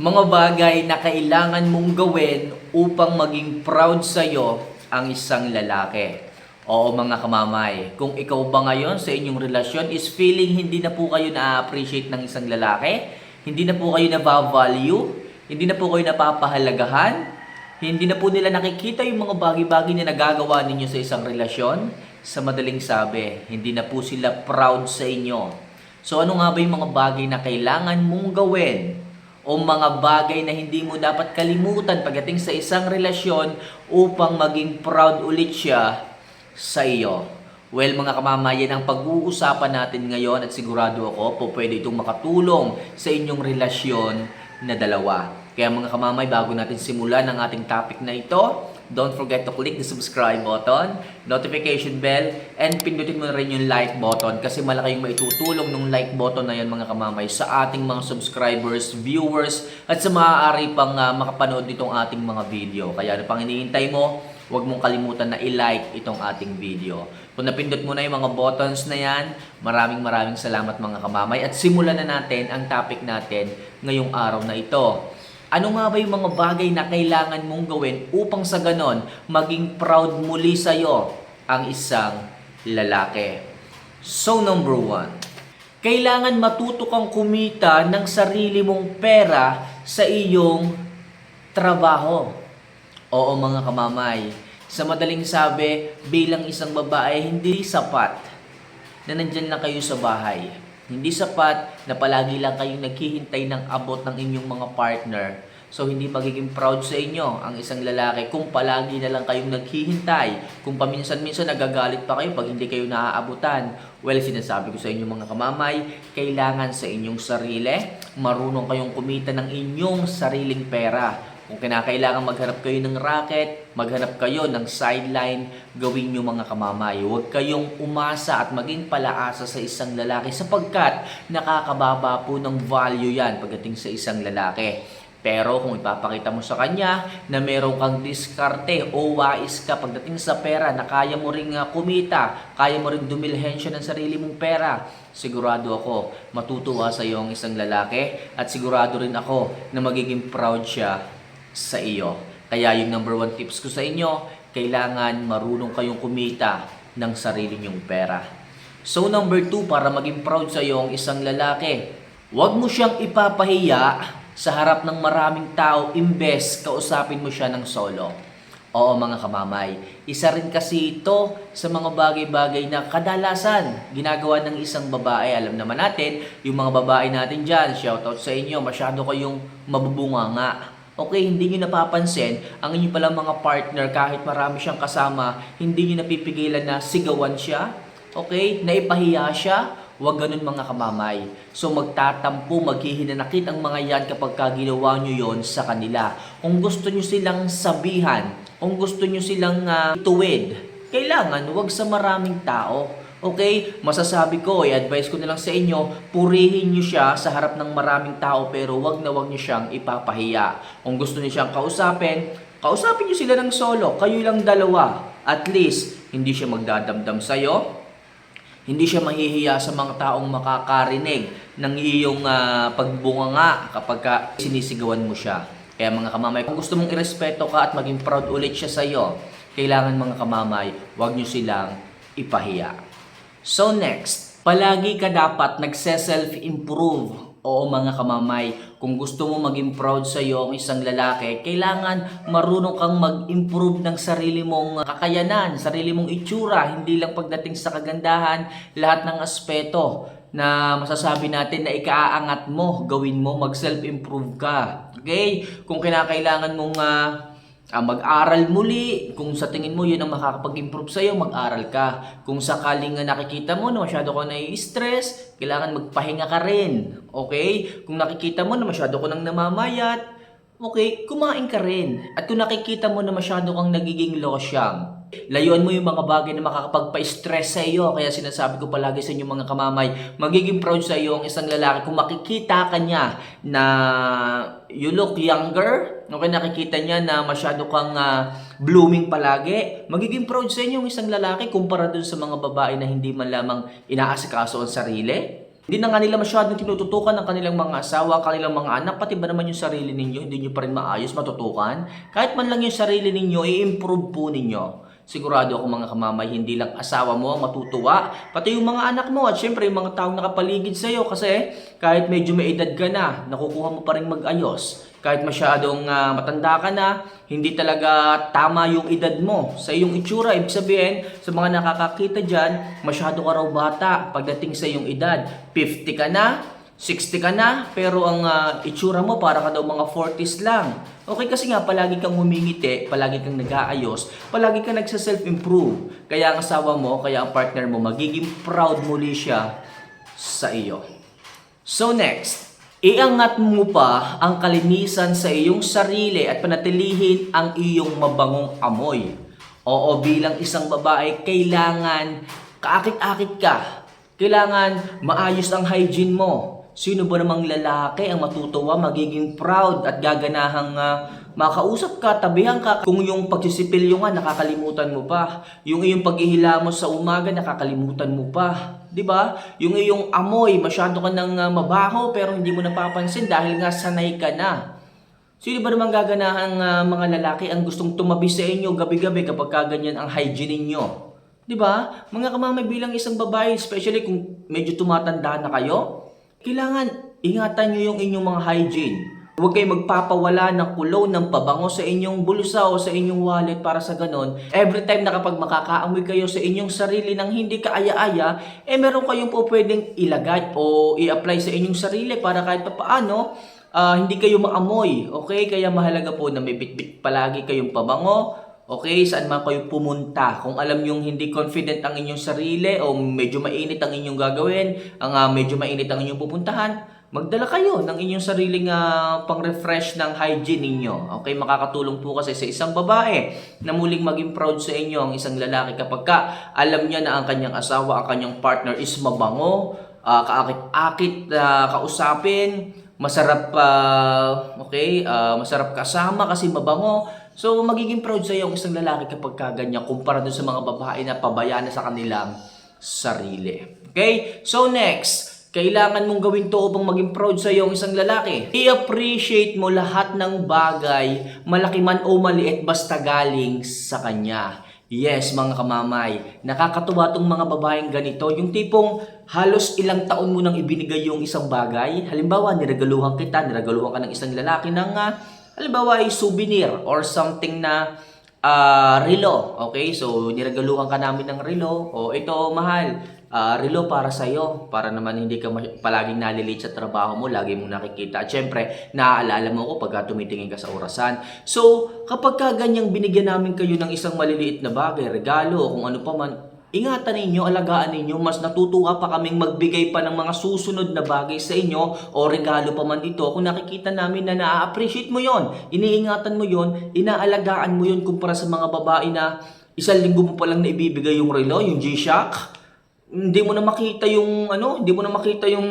Mga bagay na kailangan mong gawin upang maging proud sa'yo ang isang lalaki. Oo mga kamamay, kung ikaw ba ngayon sa inyong relasyon is feeling hindi na po kayo na-appreciate ng isang lalaki, hindi na po kayo na-value, hindi na po kayo napapahalagahan, hindi na po nila nakikita yung mga bagay-bagay na nagagawa ninyo sa isang relasyon, sa madaling sabi, hindi na po sila proud sa inyo. So ano nga ba yung mga bagay na kailangan mong gawin o mga bagay na hindi mo dapat kalimutan pagdating sa isang relasyon upang maging proud ulit siya sa iyo. Well, mga kamamayan, ang pag-uusapan natin ngayon at sigurado ako po pwede itong makatulong sa inyong relasyon na dalawa. Kaya mga kamamay, bago natin simulan ang ating topic na ito, don't forget to click the subscribe button, notification bell, and pindutin mo rin yung like button kasi malaki yung maitutulong ng like button na yan mga kamamay sa ating mga subscribers, viewers, at sa maaari pang ah, makapanood nitong ating mga video. Kaya ano pang iniintay mo, huwag mong kalimutan na i-like itong ating video. Kung napindot mo na yung mga buttons na yan, maraming maraming salamat mga kamamay. At simulan na natin ang topic natin ngayong araw na ito. Ano nga ba yung mga bagay na kailangan mong gawin upang sa ganon maging proud muli sa'yo ang isang lalaki? So number one, kailangan matuto kang kumita ng sarili mong pera sa iyong trabaho. Oo mga kamamay, sa madaling sabi, bilang isang babae, hindi sapat na nandyan lang kayo sa bahay. Hindi sapat na palagi lang kayong naghihintay ng abot ng inyong mga partner. So hindi magiging proud sa inyo ang isang lalaki kung palagi na lang kayong naghihintay. Kung paminsan-minsan nagagalit pa kayo pag hindi kayo naaabutan. Well, sinasabi ko sa inyo mga kamamay, kailangan sa inyong sarili, marunong kayong kumita ng inyong sariling pera. Kung kinakailangan maghanap kayo ng racket, maghanap kayo ng sideline, gawin nyo mga kamamay. Huwag kayong umasa at maging palaasa sa isang lalaki sapagkat nakakababa po ng value yan pagdating sa isang lalaki. Pero kung ipapakita mo sa kanya na meron kang diskarte o wais ka pagdating sa pera na kaya mo ring ah, kumita, kaya mo ring dumilhensya ng sarili mong pera, sigurado ako matutuwa sa iyo ang isang lalaki at sigurado rin ako na magiging proud siya sa iyo. Kaya yung number one tips ko sa inyo, kailangan marunong kayong kumita ng sarili nyong pera. So number two, para maging proud sa iyo ang isang lalaki, huwag mo siyang ipapahiya sa harap ng maraming tao imbes kausapin mo siya ng solo. Oo mga kamamay, isa rin kasi ito sa mga bagay-bagay na kadalasan ginagawa ng isang babae. Alam naman natin, yung mga babae natin dyan, shoutout sa inyo, masyado kayong mabubunga nga. Okay, hindi nyo napapansin, ang inyo palang mga partner, kahit marami siyang kasama, hindi nyo napipigilan na sigawan siya, okay, naipahiya siya, Huwag ganun mga kamamay. So magtatampo, maghihinanakit ang mga yan kapag ka ginawa nyo yon sa kanila. Kung gusto nyo silang sabihan, kung gusto nyo silang uh, tuwid, kailangan huwag sa maraming tao. Okay? Masasabi ko, i-advise ko na lang sa inyo, purihin nyo siya sa harap ng maraming tao pero wag na wag nyo siyang ipapahiya. Kung gusto nyo siyang kausapin, kausapin nyo sila ng solo. Kayo lang dalawa. At least, hindi siya magdadamdam sa'yo, hindi siya mahihiya sa mga taong makakarinig ng iyong uh, pagbunganga kapag ka sinisigawan mo siya. Kaya mga kamamay, kung gusto mong irespeto ka at maging proud ulit siya sa iyo, kailangan mga kamamay, huwag nyo silang ipahiya. So next, palagi ka dapat nagse-self-improve Oo mga kamamay, kung gusto mo maging proud sa iyo ang isang lalaki, kailangan marunong kang mag-improve ng sarili mong kakayanan, sarili mong itsura, hindi lang pagdating sa kagandahan, lahat ng aspeto na masasabi natin na ikaaangat mo, gawin mo, mag-self-improve ka. Okay? Kung kinakailangan mong uh, Ah, mag-aral muli. Kung sa tingin mo yun ang makakapag-improve sa'yo, mag-aral ka. Kung sakaling nga nakikita mo na masyado ka nai-stress, kailangan magpahinga ka rin. Okay? Kung nakikita mo na masyado ka nang namamayat, okay, kumain ka rin. At kung nakikita mo na masyado kang nagiging losyang, Layuan mo yung mga bagay na makakapagpa-stress sa iyo. Kaya sinasabi ko palagi sa inyo mga kamamay, magiging proud sa iyo ang isang lalaki kung makikita ka niya na you look younger, okay, nakikita niya na masyado kang uh, blooming palagi, magiging proud sa inyo ang isang lalaki kumpara dun sa mga babae na hindi man lamang inaasikaso ang sarili. Hindi na nga nila masyadong tinututukan ng kanilang mga asawa, kanilang mga anak, pati ba naman yung sarili ninyo, hindi nyo pa rin maayos matutukan? Kahit man lang yung sarili ninyo, i-improve po ninyo. Sigurado ako mga kamamay, hindi lang asawa mo ang matutuwa, pati yung mga anak mo at syempre yung mga taong nakapaligid sa iyo kasi kahit medyo may edad ka na, nakukuha mo pa rin mag-ayos. Kahit masyadong ah, matanda ka na, hindi talaga tama yung edad mo sa iyong itsura. Ibig sabihin, sa mga nakakakita dyan, masyado ka raw bata pagdating sa iyong edad. 50 ka na, 60 ka na, pero ang ah, itsura mo para ka daw mga 40s lang. Okay kasi nga, palagi kang humingiti, palagi kang nag-aayos, palagi kang nagsa-self-improve. Kaya ang asawa mo, kaya ang partner mo, magiging proud muli siya sa iyo. So next, iangat mo pa ang kalinisan sa iyong sarili at panatilihin ang iyong mabangong amoy. Oo, bilang isang babae, kailangan kaakit-akit ka. Kailangan maayos ang hygiene mo. Sino ba namang lalaki ang matutuwa, magiging proud at gaganahang ah, makausap ka, tabihan ka. Kung yung pagsisipilyo nga, nakakalimutan mo pa. Yung iyong paghihilamos sa umaga, nakakalimutan mo pa. 'Di ba? Yung iyong amoy, masyado ka nang ah, mabaho pero hindi mo napapansin dahil nga sanay ka na. Sino ba naman gaganahang ah, mga lalaki ang gustong tumabi sa inyo gabi-gabi kapag kaganyan ang hygiene ninyo? 'Di ba? Mga kamamay bilang isang babae, especially kung medyo tumatanda na kayo, kailangan ingatan nyo yung inyong mga hygiene. Huwag kayo magpapawala ng cologne, ng pabango sa inyong bulsa o sa inyong wallet para sa ganon. Every time na kapag makakaamoy kayo sa inyong sarili ng hindi kaaya-aya, eh meron kayong po pwedeng ilagay o i-apply sa inyong sarili para kahit pa paano, ah, hindi kayo maamoy. Okay? Kaya mahalaga po na may bitbit palagi kayong pabango, Okay, saan man kayo pumunta. Kung alam yung hindi confident ang inyong sarili o medyo mainit ang inyong gagawin, ang ah, medyo mainit ang inyong pupuntahan, magdala kayo ng inyong sariling ah, pang-refresh ng hygiene ninyo. Okay, makakatulong po kasi sa isang babae na muling maging proud sa inyo ang isang lalaki kapag ka alam niya na ang kanyang asawa, ang kanyang partner is mabango, ah, kaakit-akit na kausapin, masarap pa, okay, ah, masarap kasama kasi mabango. So, magiging proud sa iyo ang isang lalaki kapag kaganyan kumpara dun sa mga babae na pabayaan na sa kanilang sarili. Okay? So, next, kailangan mong gawin to upang maging proud sa iyo ang isang lalaki. I-appreciate mo lahat ng bagay, malaki man o maliit, basta galing sa kanya. Yes, mga kamamay, nakakatuwa tong mga babaeng ganito. Yung tipong halos ilang taon mo nang ibinigay yung isang bagay. Halimbawa, niregaluhan kita, niregaluhan ka ng isang lalaki ng, ah, halimbawa, ay souvenir or something na ah, relo. Okay, so niregaluhan ka namin ng relo. O ito, mahal, ah, relo para sa'yo. Para naman hindi ka palaging nalilate sa trabaho mo, lagi mong nakikita. At syempre, naaalala mo ko pagka tumitingin ka sa orasan. So, kapag ka ganyang binigyan namin kayo ng isang maliliit na bagay, regalo, o kung ano pa man, ingatan ninyo, alagaan ninyo, mas natutuwa pa kaming magbigay pa ng mga susunod na bagay sa inyo o regalo pa man dito kung nakikita namin na na-appreciate mo yon, iniingatan mo yon, inaalagaan mo yon kumpara sa mga babae na isang linggo mo pa lang na ibibigay yung relo, yung G-Shock, hindi mo na makita yung ano, hindi mo na makita yung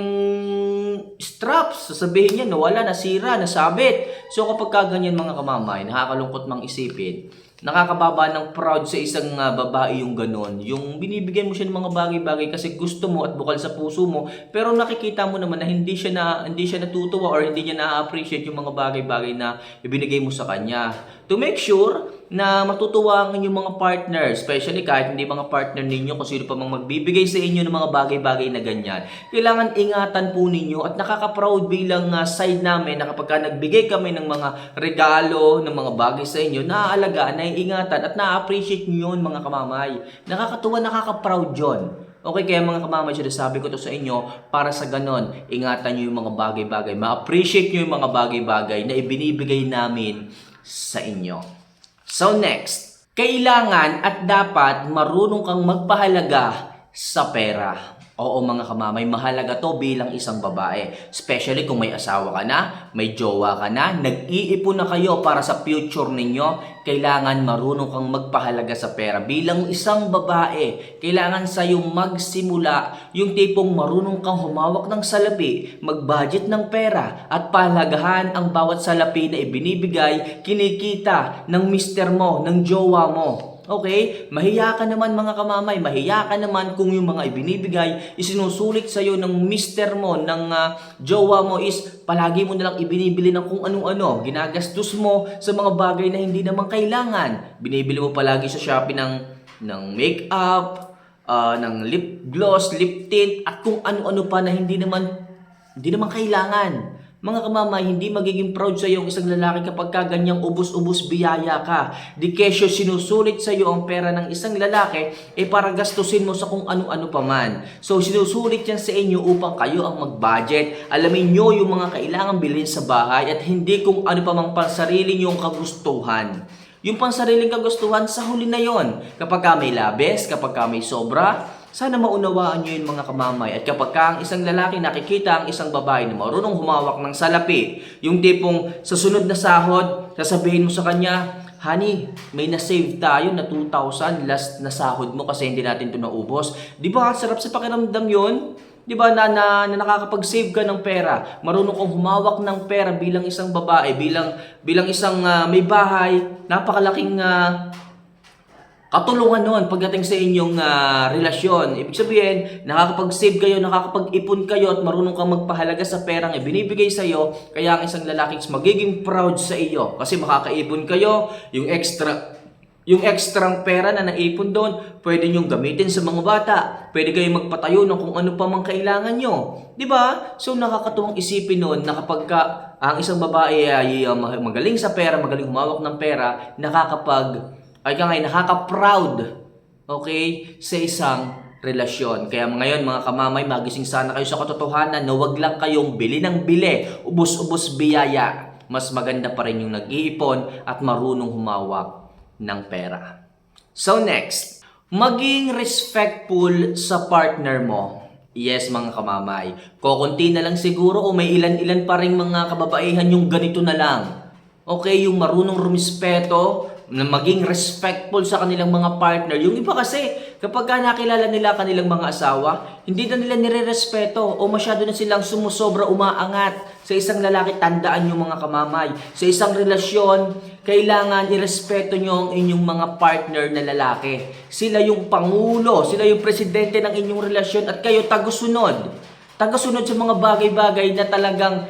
straps, sasabihin niya nawala, nasira, nasabit. So kapag kaganyan mga kamamay, nakakalungkot mang isipin, nakakababa ng proud sa isang ah, babae yung ganon. Yung binibigyan mo siya ng mga bagay-bagay kasi gusto mo at bukal sa puso mo, pero nakikita mo naman na hindi siya na hindi siya natutuwa or hindi niya na-appreciate yung mga bagay-bagay na ibinigay mo sa kanya. To make sure na matutuwa ang inyong mga partner, especially kahit hindi mga partner ninyo kung sino pa mang magbibigay sa inyo ng mga bagay-bagay na ganyan. Kailangan ingatan po ninyo at nakaka-proud bilang ah, side namin na kapag ka nagbigay kami ng mga regalo, ng mga bagay sa inyo, naaalagaan, naiingatan at na-appreciate nyo yun mga kamamay. Nakakatuwa, nakaka-proud yun. Okay, kaya mga kamamay, sinasabi ko to sa inyo para sa ganon, ingatan nyo yung mga bagay-bagay. Ma-appreciate nyo yung mga bagay-bagay na ibinibigay namin sa inyo. So next, kailangan at dapat marunong kang magpahalaga sa pera. Oo mga kamamay, mahalaga to bilang isang babae. Especially kung may asawa ka na, may jowa ka na, nag-iipon na kayo para sa future ninyo, kailangan marunong kang magpahalaga sa pera. Bilang isang babae, kailangan sa'yo magsimula yung tipong marunong kang humawak ng salapi, mag-budget ng pera, at pahalagahan ang bawat salapi na ibinibigay, kinikita ng mister mo, ng jowa mo. Okay? Mahiya ka naman mga kamamay. Mahiya ka naman kung yung mga ibinibigay, isinusulit sa'yo ng mister mo, ng ah, jowa mo is palagi mo nalang ibinibili ng kung anong-ano. Ginagastos mo sa mga bagay na hindi naman kailangan. Binibili mo palagi sa Shopee ng, ng make-up, ah, ng lip gloss, lip tint, at kung ano-ano pa na hindi naman, hindi naman kailangan. Mga kamamay, hindi magiging proud sa iyo ang isang lalaki kapag ka ganyang ubus-ubus biyaya ka. Di kesyo sinusulit sa iyo ang pera ng isang lalaki eh para gastusin mo sa kung ano-ano pa man. So sinusulit yan sa inyo upang kayo ang mag-budget. Alamin nyo yung mga kailangan bilhin sa bahay at hindi kung ano pa mang pansarili nyong kagustuhan. Yung pansariling kagustuhan, sa huli na yon. Kapag ka may labes, kapag ka may sobra, sana maunawaan nyo yun mga kamamay. At kapag ka ang isang lalaki nakikita ang isang babae na marunong humawak ng salapi, yung tipong sa sunod na sahod, sasabihin mo sa kanya, Honey, may na-save tayo na 2,000 last na sahod mo kasi hindi natin ito naubos. Di ba, sarap sa pakiramdam yun? Di ba na, na, na nakakapag-save ka ng pera, marunong kang humawak ng pera bilang isang babae, bilang bilang isang ah, may bahay, napakalaking ah, katulungan noon pagdating sa inyong ah, relasyon. Ibig sabihin, nakakapag-save kayo, nakakapag-ipon kayo at marunong kang magpahalaga sa perang ibinibigay sa iyo, kaya ang isang lalaki magiging proud sa iyo kasi makakaipon kayo, yung extra yung extrang pera na naipon doon, pwede nyo gamitin sa mga bata. Pwede kayong magpatayo ng kung ano pa mang kailangan nyo. Ba? So nakakatuwang isipin noon na kapag ka, ang isang babae ay uh, magaling sa pera, magaling humawak ng pera, nakakapag, ay ka ngay, nakaka-proud, okay, sa isang relasyon. Kaya ngayon mga kamamay, magising sana kayo sa katotohanan na wag lang kayong bili ng bili, ubos-ubos biyaya. Mas maganda pa rin yung nag-iipon at marunong humawak ng pera. So next, maging respectful sa partner mo. Yes, mga kamamay. Kokonti na lang siguro o may ilan-ilan pa rin mga kababaihan yung ganito na lang. Okay, yung marunong rumispeto, na maging respectful sa kanilang mga partner. Yung iba kasi, kapag ka nakilala nila kanilang mga asawa, hindi na nila nire-respeto o masyado na silang sumusobra umaangat sa isang lalaki. Tandaan yung mga kamamay. Sa isang relasyon, kailangan irespeto nyo ang inyong mga partner na lalaki. Sila yung pangulo, sila yung presidente ng inyong relasyon at kayo tagusunod. Tagusunod sa mga bagay-bagay na talagang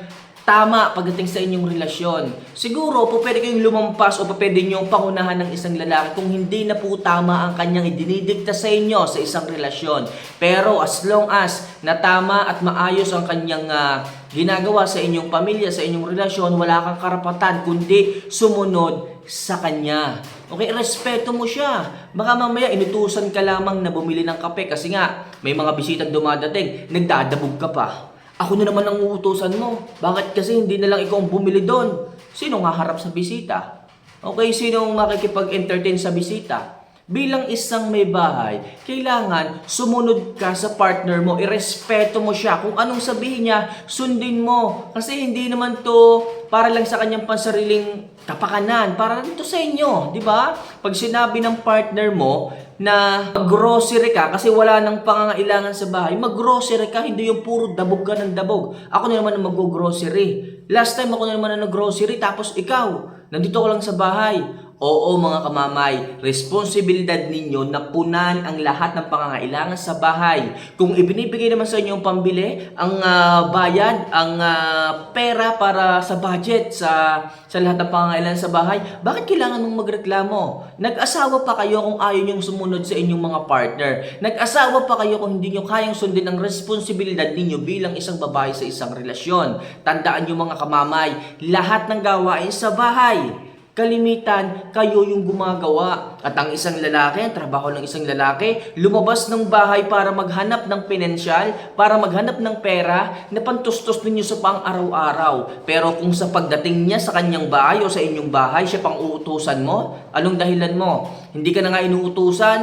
tama pagdating sa inyong relasyon. Siguro, po pwede kayong lumampas o pwede nyo pangunahan ng isang lalaki kung hindi na po tama ang kanyang idinidikta sa inyo sa isang relasyon. Pero as long as na tama at maayos ang kanyang ah, ginagawa sa inyong pamilya, sa inyong relasyon, wala kang karapatan kundi sumunod sa kanya. Okay, respeto mo siya. Baka mamaya inutusan ka lamang na bumili ng kape kasi nga may mga bisitang dumadating, nagdadabog ka pa. Ako na naman ang uutusan mo. Bakit kasi hindi na lang ikaw ang bumili doon? Sino nga harap sa bisita? Okay, sino ang makikipag-entertain sa bisita? Bilang isang may bahay, kailangan sumunod ka sa partner mo, irespeto mo siya. Kung anong sabihin niya, sundin mo. Kasi hindi naman to para lang sa kanyang pansariling kapakanan. Para rin to sa inyo, di ba? Pag sinabi ng partner mo na grocery ka kasi wala nang pangangailangan sa bahay, mag-grocery ka, hindi yung puro dabog ka ng dabog. Ako na naman ang mag-grocery. Last time ako na naman ang nag-grocery, tapos ikaw, nandito ka lang sa bahay. Oo mga kamamay, responsibilidad ninyo na punan ang lahat ng pangangailangan sa bahay. Kung ibinibigay naman sa inyo ang pambili, ang ah, bayad, ang ah, pera para sa budget, sa, sa lahat ng pangangailangan sa bahay, bakit kailangan mong magreklamo? Nag-asawa pa kayo kung ayaw niyong sumunod sa inyong mga partner. Nag-asawa pa kayo kung hindi niyo kayang sundin ang responsibilidad ninyo bilang isang babae sa isang relasyon. Tandaan niyo mga kamamay, lahat ng gawain sa bahay, kalimitan, kayo yung gumagawa. At ang isang lalaki, ang trabaho ng isang lalaki, lumabas ng bahay para maghanap ng pinansyal, para maghanap ng pera na pantustos ninyo sa pang-araw-araw. Pero kung sa pagdating niya sa kanyang bahay o sa inyong bahay, siya pang uutusan mo, anong dahilan mo? Hindi ka na nga inuutusan?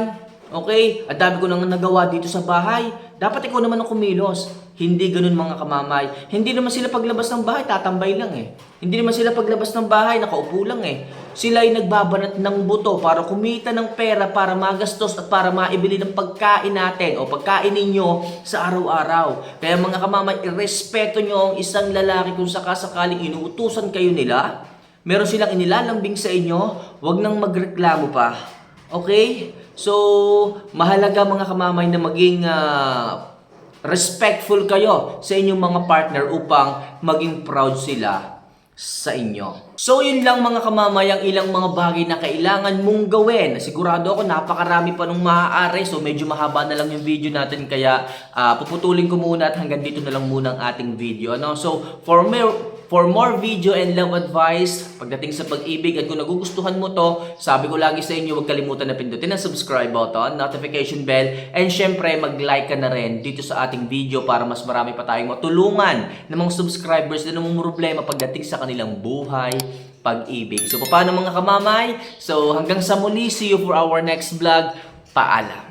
Okay? At dami ko nang nagawa dito sa bahay. Dapat ikaw naman ang kumilos. Hindi ganun mga kamamay. Hindi naman sila paglabas ng bahay, tatambay lang eh. Hindi naman sila paglabas ng bahay, nakaupo lang eh. Sila ay nagbabanat ng buto para kumita ng pera, para magastos at para maibili ng pagkain natin o pagkain ninyo sa araw-araw. Kaya mga kamamay, irespeto nyo ang isang lalaki kung sakasakaling inuutusan kayo nila. Meron silang inilalambing sa inyo, wag nang magreklamo pa. Okay? So, mahalaga mga kamamay na maging ah, respectful kayo sa inyong mga partner upang maging proud sila sa inyo. So yun lang mga kamamay ang ilang mga bagay na kailangan mong gawin. Sigurado ako napakarami pa nung maaari so medyo mahaba na lang yung video natin kaya ah, puputulin ko muna at hanggang dito na lang muna ang ating video. Ano? So for more For more video and love advice pagdating sa pag-ibig at kung nagugustuhan mo to, sabi ko lagi sa inyo, huwag kalimutan na pindutin ang subscribe button, notification bell, and syempre mag-like ka na rin dito sa ating video para mas marami pa tayong matulungan ng mga subscribers na namang problema pagdating sa kanilang buhay, pag-ibig. So paano mga kamamay? So hanggang sa muli, see you for our next vlog. Paalam.